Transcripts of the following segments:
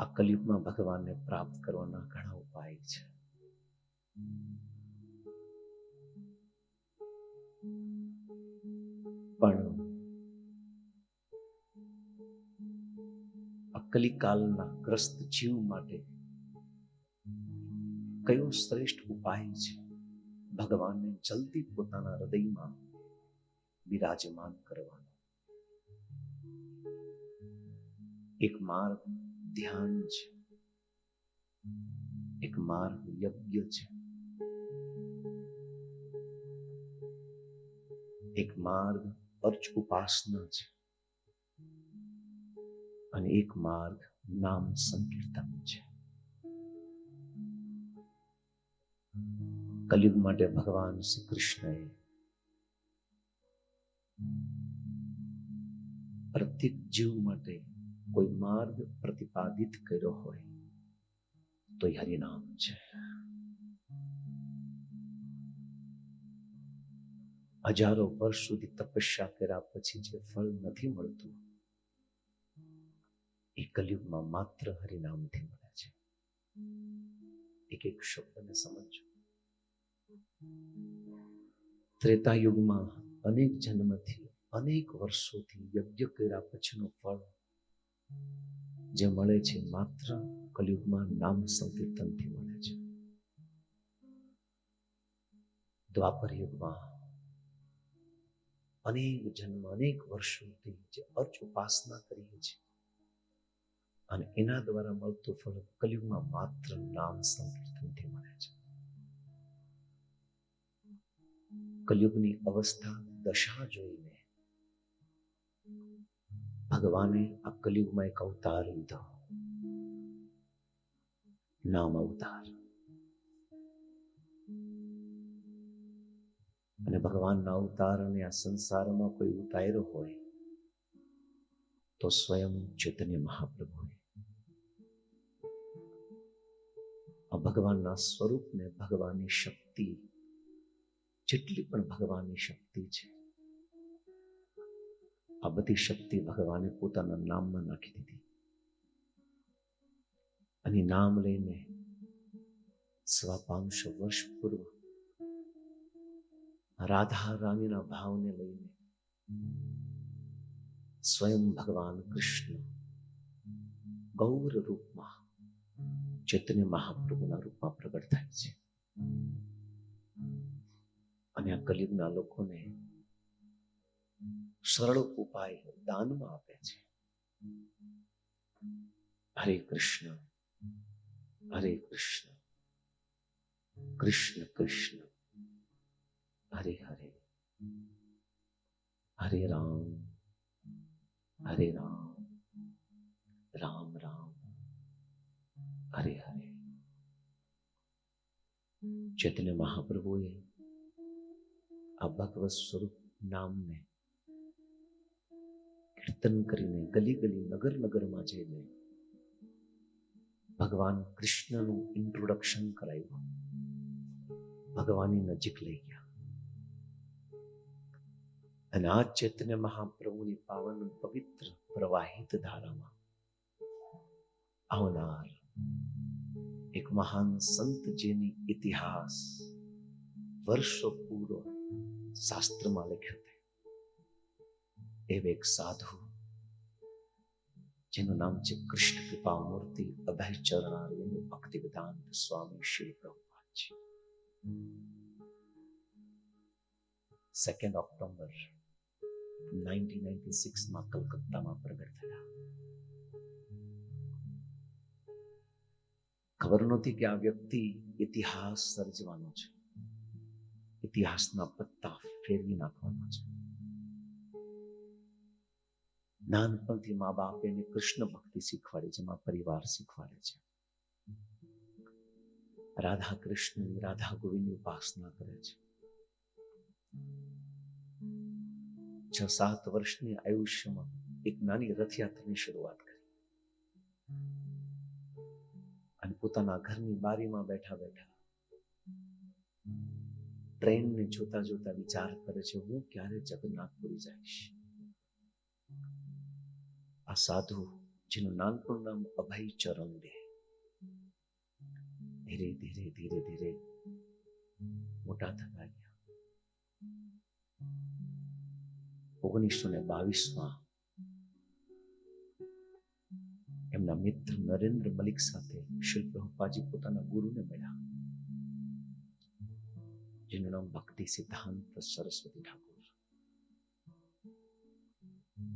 આ કલયુગમાં ભગવાનને પ્રાપ્ત કરવાના ઘણા ઉપાય છે. પણ અકલી ગ્રસ્ત જીવ માટે કયો શ્રેષ્ઠ ઉપાય છે? ભગવાનને જલ્દી પોતાના હૃદયમાં બિરાજમાન કરવાનો. એક માર્ગ ધ્યાન છે એક માર્ગ યજ્ઞ છે એક માર્ગ અર્ચ ઉપાસના છે અને એક માર્ગ નામ સંકીર્તન છે કલયુગ માટે ભગવાન શ્રી કૃષ્ણએ પ્રત્યેક જીવ માટે કોઈ માર્ગ પ્રતિપાદિત કર્યો હોય, તો એ હરિનામ છે. હજારો વર્ષ સુધી તપસ્યા કર્યા પછી જે ફળ નથી મળતું, એ કલયુગમાં માત્ર હરિનામથી મળે છે. એક એક શબ્દને સમજો. ત્રેતા યુગમાં અનેક જન્મથી અનેક વર્ષોથી યજ્ઞ કર્યા પછીનું ફળ જે મળે છે માત્ર કલયુગમાં નામ સંકીર્તનથી મળે છે. દ્વાપર યુગમાં અનેક જન્મ, અનેક વર્ષોથી જે અર્ચ ઉપાસના કરીએ છીએ અને એના દ્વારા મળતું ફળ કલયુગમાં માત્ર નામ સંકીર્તનથી મળે છે. કલયુગની અવસ્થા દશા જોઈને ભગવાને આ કલયુગમાં એક અવતાર લીધો. નામ અવતાર. અને ભગવાનના અવતારને આ સંસારમાં કોઈ ઉતાર્યો હોય, તો સ્વયં ચૈતન્ય મહાપ્રભુએ આ ભગવાનના સ્વરૂપને ભગવાનની શક્તિ, જેટલી પણ ભગવાનની શક્તિ છે આ બધી શક્તિ ભગવાને પોતાના નામમાં નાખી દીધી. અને નામ લઈને સવા પાંચસો વર્ષ પૂર્વ રાધા રાણીના ભાવને લઈને સ્વયં ભગવાન કૃષ્ણ ગૌર રૂપમાં ચૈતન્ય મહાપ્રભુના રૂપમાં પ્રગટ થાય છે. અને આ કલયુગના લોકોને સરળ ઉપાય દાનમાં આપે છે હરે કૃષ્ણ હરે કૃષ્ણ કૃષ્ણ કૃષ્ણ હરે હરે હરે રામ હરે રામ રામ રામ હરે હરે ચૈતન્ય મહાપ્રભુએ આ ભગવત સ્વરૂપ નામને કીર્તન કરીને ગલી ગલી નગર નગરમાં જઈને ભગવાન કૃષ્ણનું ઇન્ટ્રોડક્શન કરાવ્યું ભગવાનની નજીક લઈ ગયા. અને આ ચૈતન્ય મહાપ્રભુની પાવન પવિત્ર પ્રવાહિત ધારામાં આવનાર એક મહાન સંત જેની ઇતિહાસ વર્ષો પૂર્વ શાસ્ત્રમાં લખ્યો છે એવે એક સાધુ જેનું નામ છે કૃષ્ણ કૃપા મૂર્તિ અભય ચરણારવિંદ ભક્તિ વેદાંત સ્વામી શ્રી પ્રભુપાદ છે સેકન્ડ ઓક્ટોબર નાઇન્ટીન નાઇન્ટી સિક્સમાં કલકત્તામાં પ્રગટ થયા ખબર નહોતી કે આ વ્યક્તિ ઇતિહાસ સર્જવાનો છે ઇતિહાસના પત્તા ફેરવી નાખવાનો છે નાનપણથી મા બાપ એને કૃષ્ણ ભક્તિ શીખવાડે છે મા પરિવાર શીખવાડે છે. રાધા કૃષ્ણની, રાધા ગોવિંદની ઉપાસના કરે છે. છ સાત વર્ષની આયુષ્યમાં એક નાની રથયાત્રાની શરૂઆત કરી. અને પોતાના ઘરની બારીમાં બેઠા બેઠા ટ્રેનને જોતા જોતા વિચાર કરે છે, હું ક્યારે જગન્નાથપુરી જઈશ? આ સાધુ જેનું નાનપણું નામ અભય ચરણ દે ધીરે ધીરે ધીરે ધીરે મોટા થતા ગયા ઓગણીસો ને બાવીસમાં એમના મિત્ર નરેન્દ્ર મલિક સાથે શિલ્પ પ્રભુપાજી પોતાના ગુરુને મળ્યા જેનું નામ ભક્તિ સિદ્ધાંત સરસ્વતી ઠાકોર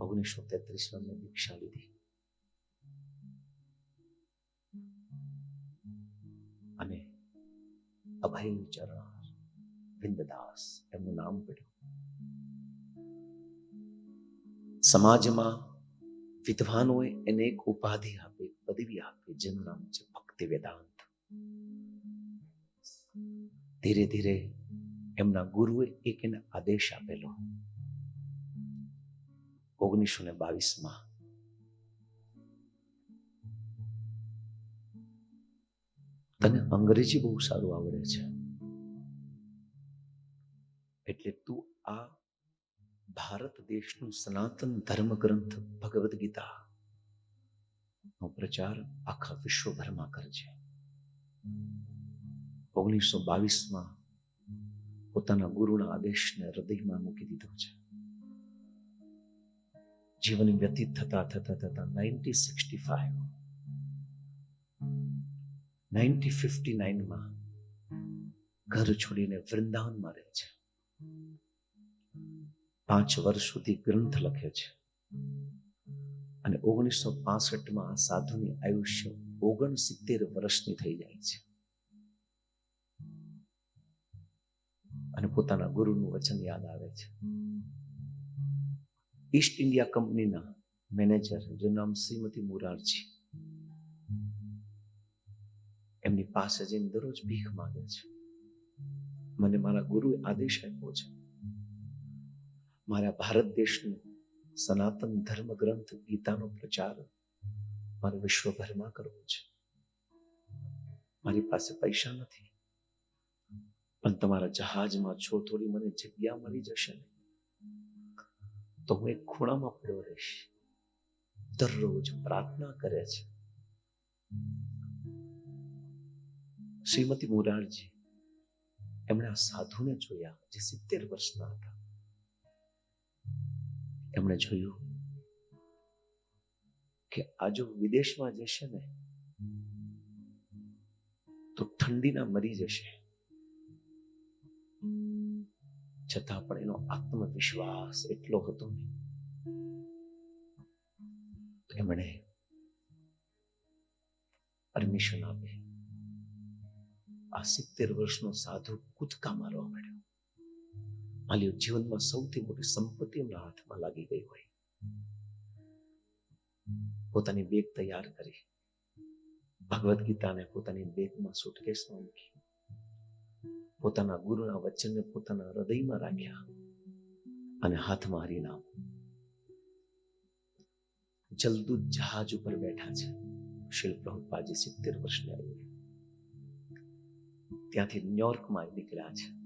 ઓગણીસો તેત્રીસમાં મેં દીક્ષા લીધી અને અભય ચરણ વિંદદાસ એમનું નામ પડ્યું સમાજમાં વિદ્વાનોએ એને એક ઉપાધિ આપી એક પદવી આપી જેનું નામ છે ભક્તિ વેદાંત ધીરે ધીરે એમના ગુરુએ એક એને આદેશ આપેલો ઓગણીસો ને બાવીસમાં. તને અંગ્રેજી બહુ સારું આવડે છે. એટલે તું આ ભારત દેશનું સનાતન ધર્મ ગ્રંથ ભગવદ્ ગીતા નો પ્રચાર આખા વિશ્વભરમાં કરજે. ઓગણીસો બાવીસમાં પોતાના ગુરુના આદેશને હૃદયમાં મૂકી દીધો છે. જીવન વ્યતીત થતા થતા થતા ninety sixty five ninety fifty નાઇનમાં ઘર છોડીને વૃંદાવનમાં રહે છે. પાંચ વર્ષ સુધી ગ્રંથ લખે છે. અને ઓગણીસો પાસઠમાં સાધુની આયુષ્ય ઓગણસિત્તેર વર્ષની થઈ જાય છે. અને પોતાના ગુરુનું વચન યાદ આવે છે. ઈસ્ટ ઇન્ડિયા કંપનીના મેનેજર જેનું નામ શ્રીમતી મુરારજી. એમની પાસે જઈને દરરોજ ભીખ માંગે છે. મને મારા ગુરુએ આદેશ આપ્યો છે. મારા ભારત દેશનો સનાતન ધર્મ ગ્રંથ ગીતાનો પ્રચાર મારે વિશ્વભરમાં કરવો છે. મારી પાસે પૈસા નથી. પણ તમારા જહાજમાં છો થોડી મને જગ્યા મળી જશે ને? તો હું એક ખૂણામાં પડ્યો રહીશ. દરરોજ પ્રાર્થના કરે છે. શ્રીમતી મુરારજી એમણે આ સાધુને જોયા જે સિત્તેર વર્ષના હતા. એમણે જોયું કે આ જો વિદેશમાં જશે ને, તો ઠંડીના મરી જશે. છતાં પણ એનો આત્મવિશ્વાસ એટલો હતો એમણે પરમિશન આપી. આ સિત્તેર વર્ષનો સાધુ કૂદકા મારવા માંડ્યો. માલ્યો જીવનમાં સૌથી મોટી સંપત્તિ એમના હાથમાં લાગી ગઈ હોય. પોતાની બેગ તૈયાર કરી. ભગવદ્ ગીતાને પોતાની બેગમાં સુટકેસમાં મૂકી. પોતાના ગુરુના વચનને પોતાના હૃદયમાં રાખ્યા અને હાથમાં હરિનામ. જલદૂત જહાજ ઉપર બેઠા છે. શિલ પ્રભુપાજી સિત્તેર વર્ષની આયુ. ત્યાંથી ન્યુયોર્કમાં નીકળ્યા છે.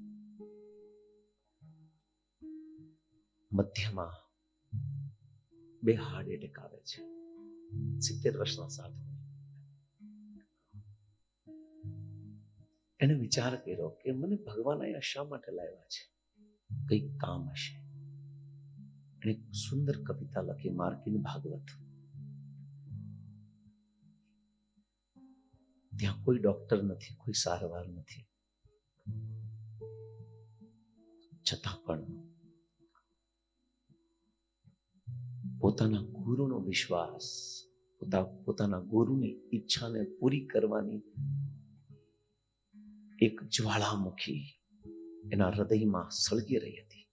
મધ્યમાં બે હાર્ટ એટેક આવે છે. સિત્તેર વર્ષના સાધુ. એને વિચાર કર્યો કે મને ભગવાન અહીંયા શા માટે લાવ્યા છે? કંઈક કામ હશે. એને સુંદર કવિતા લખી માર્કિન ભાગવત. ત્યાં કોઈ ડોક્ટર નથી, કોઈ સારવાર નથી. છતાં પણ પોતાના ગુરુનો વિશ્વાસ પોતાના ગુરુની ઈચ્છાને પૂરી કરવાની એક જ્વાળામુખી એના હૃદયમાં સળગી રહી હતી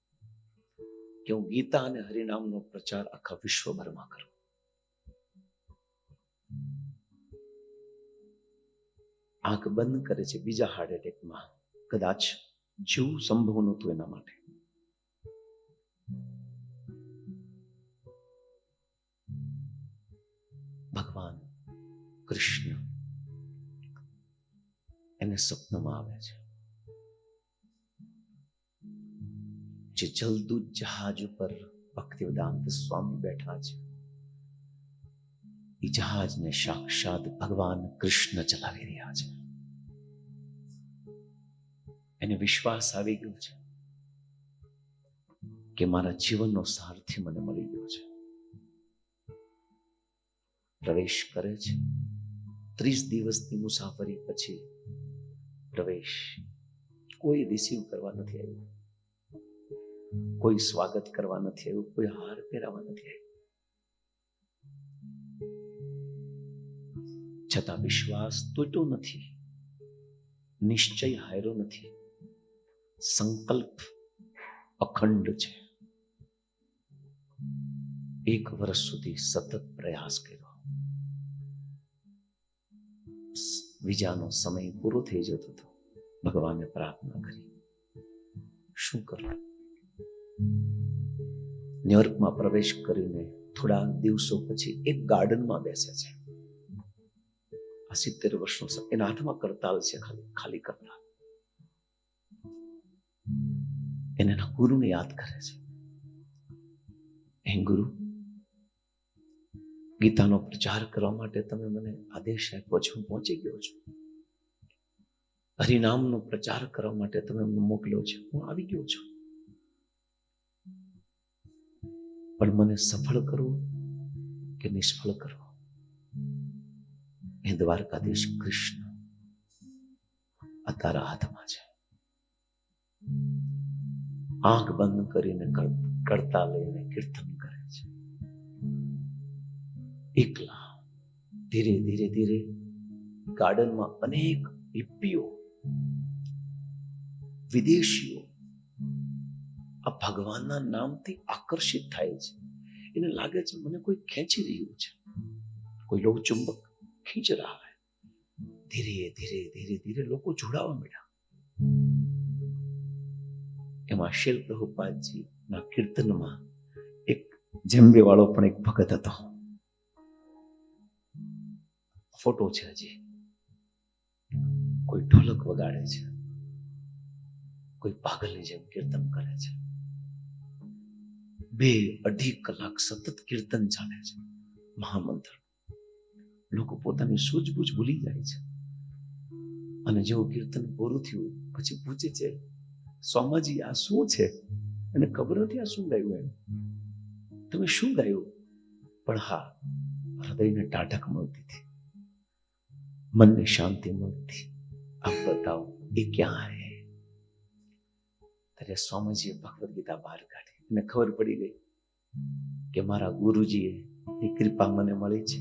કે હું ગીતા અને હરિનામનો પ્રચાર આખા વિશ્વભરમાં કરું. આંખ બંધ કરે છે બીજા હાર્ટ એટેકમાં. કદાચ જીવ સંભવ નહોતું એના માટે. એને સ્વપ્નમાં આવે છે. જે જલદૂત જહાજ ઉપર ભક્તિવેદાંત સ્વામી બેઠા છે. એ જહાજને સાક્ષાત ભગવાન કૃષ્ણ ચલાવી રહ્યા છે. એને વિશ્વાસ આવી ગયો છે કે મારા જીવનનો સારથી મને મળી ગયો છે. પ્રવેશ કરે છે. ત્રીસ દિવસની મુસાફરી પછી પ્રવેશ. કોઈ રિસીવ કરવા નથી આવ્યું. કોઈ સ્વાગત કરવા નથી આવ્યું. કોઈ હાર પહેરાવા નથી આવ્યું. છતાં વિશ્વાસ તૂટ્યો નથી. નિશ્ચય હાર્યો નથી. સંકલ્પ અખંડ છે. એક વર્ષ સુધી સતત પ્રયાસ કર્યો. વિજાનો સમય પૂરો થઈ જતો હતો. ભગવાને પ્રાર્થના કરી. શું કરું ન્યુયોર્કમાં પ્રવેશ કરીને થોડા દિવસો પછી એક ગાર્ડનમાં બેસે છે. આ સિત્તેર વર્ષનો એના હાથમાં કરતાલ છે ખાલી ખાલી કરતાલ. એના ગુરુને યાદ કરે છે. હે ગુરુ ગીતાનો પ્રચાર કરવા માટે તમે મને આદેશ આપ્યો છે પહોંચી ગયો છું. હરિનામનો પ્રચાર કરવા માટે તમે મને મોકલ્યો છે, હું આવી ગયો છું. પણ મને સફળ કરો કે નિષ્ફળ કરો? એ દ્વારકાધીશ કૃષ્ણ આ તારા હાથમાં છે. આંખ બંધ કરીને કરતા લઈને કીર્તન એકલા ધીરે ધીરે ધીરે ગાર્ડનમાં અનેક હિપ્પીઓ વિદેશીઓ આ ભગવાનના નામથી આકર્ષિત થાય છે. એને લાગે છે મને કોઈ ખેંચી રહ્યું છે. કોઈ લોક ચુંબક ખીંચ રહા હે ધીરે ધીરે ધીરે ધીરે લોકો જોડાવા મળ્યા એમાં શિલ પ્રભુપાદજી ના કીર્તનમાં એક જેમ્બે વાળો પણ એક ભગત હતો. ફોટો છે હજી. કોઈ ઢોલક વગાડે છે. કોઈ પાગલની જેમ કીર્તન કરે છે. બે અઢી કલાક સતત કીર્તન ચાલે છે. મહામંત્ર. લોકો પોતાની સૂઝબૂઝ ભૂલી જાય છે. અને જેવું કીર્તન પૂરું થયું, પછી પૂછે છે, સ્વામાજી, આ શું છે? અને ખબર નથી આ શું ગાયું એમ? તમે શું ગાયું? પણ હા, હૃદયને ટાઢક મળતી હતી. મનને શાંતિ મળતી. આપ બતાવો, એ ક્યાં હે? ત્યારે સ્વામીજીએ ભગવદ ગીતા બહાર કાઢી અને ખબર પડી ગઈ કે મારા ગુરુજીએ એ કૃપા મને મળી છે.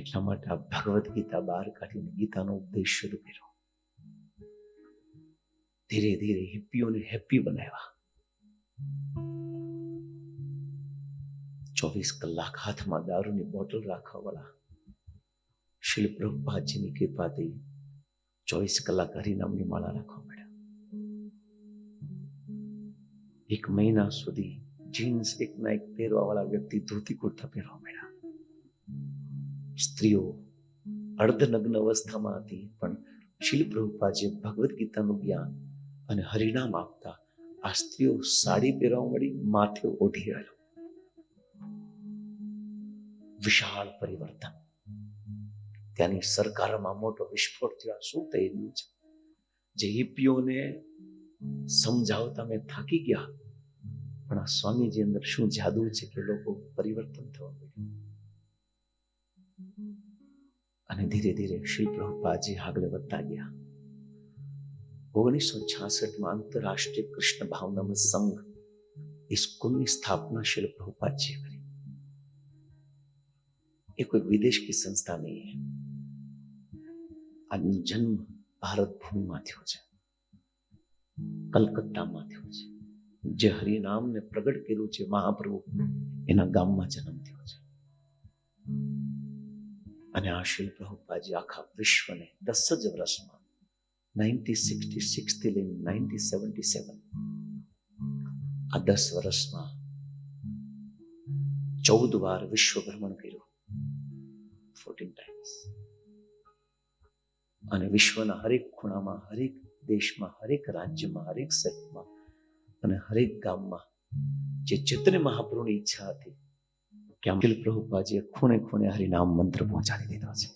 એટલા માટે આ ભગવદ ગીતા બહાર કાઢીને ગીતાનો ઉપદેશ શરૂ કર્યો. ધીરે ધીરે હિપ્પીઓને હેપી બનાવ્યા. ચોવીસ કલાક હાથમાં દારૂની બોટલ રાખવા વાળા શિલ બ્રહ્માજીની કૃપાથી ચોવીસ કલાક હરિનામની માળા રાખવા મળ્યા. એક મહિના સુધી જીન્સ એકના એક પહેરવા વાળા વ્યક્તિ ધોતી કુર્તા પહેરવા મળ્યા. સ્ત્રીઓ અર્ધનગ્ન અવસ્થામાં હતી પણ શિલ પ્રભુપાદજીએ ભગવદ્ ગીતાનું જ્ઞાન અને હરિનામ આપતા આ સ્ત્રીઓ સાડી પહેરવા મળી માથે ઓઢી રહ્યો વિશાળ પરિવર્તન. ત્યાંની સરકારમાં મોટો વિસ્ફોટ થયો. શું થઈ રહ્યું છે? જે હિપ્પીઓને સમજાવતા મેં થાકી ગયા. પણ આ સ્વામીજી અંદર શું જાદુ છે કે લોકો પરિવર્તન થવા મળ્યું અને ધીરે ધીરે શ્રી પ્રભુપાદજી આગળ વધતા ગયા. ઓગણીસો છાસઠમાં આંતરરાષ્ટ્રીય કૃષ્ણ ભાવનામૃત સંઘ ઇસ્કોનની સ્થાપના શિલ પ્રભુપાદજીએ કરી. એ કોઈ વિદેશ કી સંસ્થા નહીં है આજનો જન્મ ભારત ભૂમિમાં થયો છે. કલકત્તામાં થયો છે. જે હરિનામને પ્રગટ કર્યું છે મહાપ્રભુ, એના ગામમાં જન્મ થયો છે. અને આ શિલ પ્રભુપાજી આખા વિશ્વને દસ જ વર્ષમાં નાઇન્ટી સિક્સટી સિક્સથી લઈને નાઇન્ટી સેવન્ટી સેવન આ દસ વર્ષમાં ચૌદ વાર વિશ્વ ભ્રમણ કર્યું. ફોર્ટીન ટાઈમ્સ અને વિશ્વના હરેક ખૂણામાં, હરેક દેશમાં, હરેક રાજ્યમાં, હરેક શહેરમાં અને હરેક ગામમાં જે ચૈતન્ય મહાપ્રભુની ઈચ્છા હતી, કે આમ પ્રભુપાજીએ ખૂણે ખૂણે હરિનામ મંત્ર પહોંચાડી દીધો છે.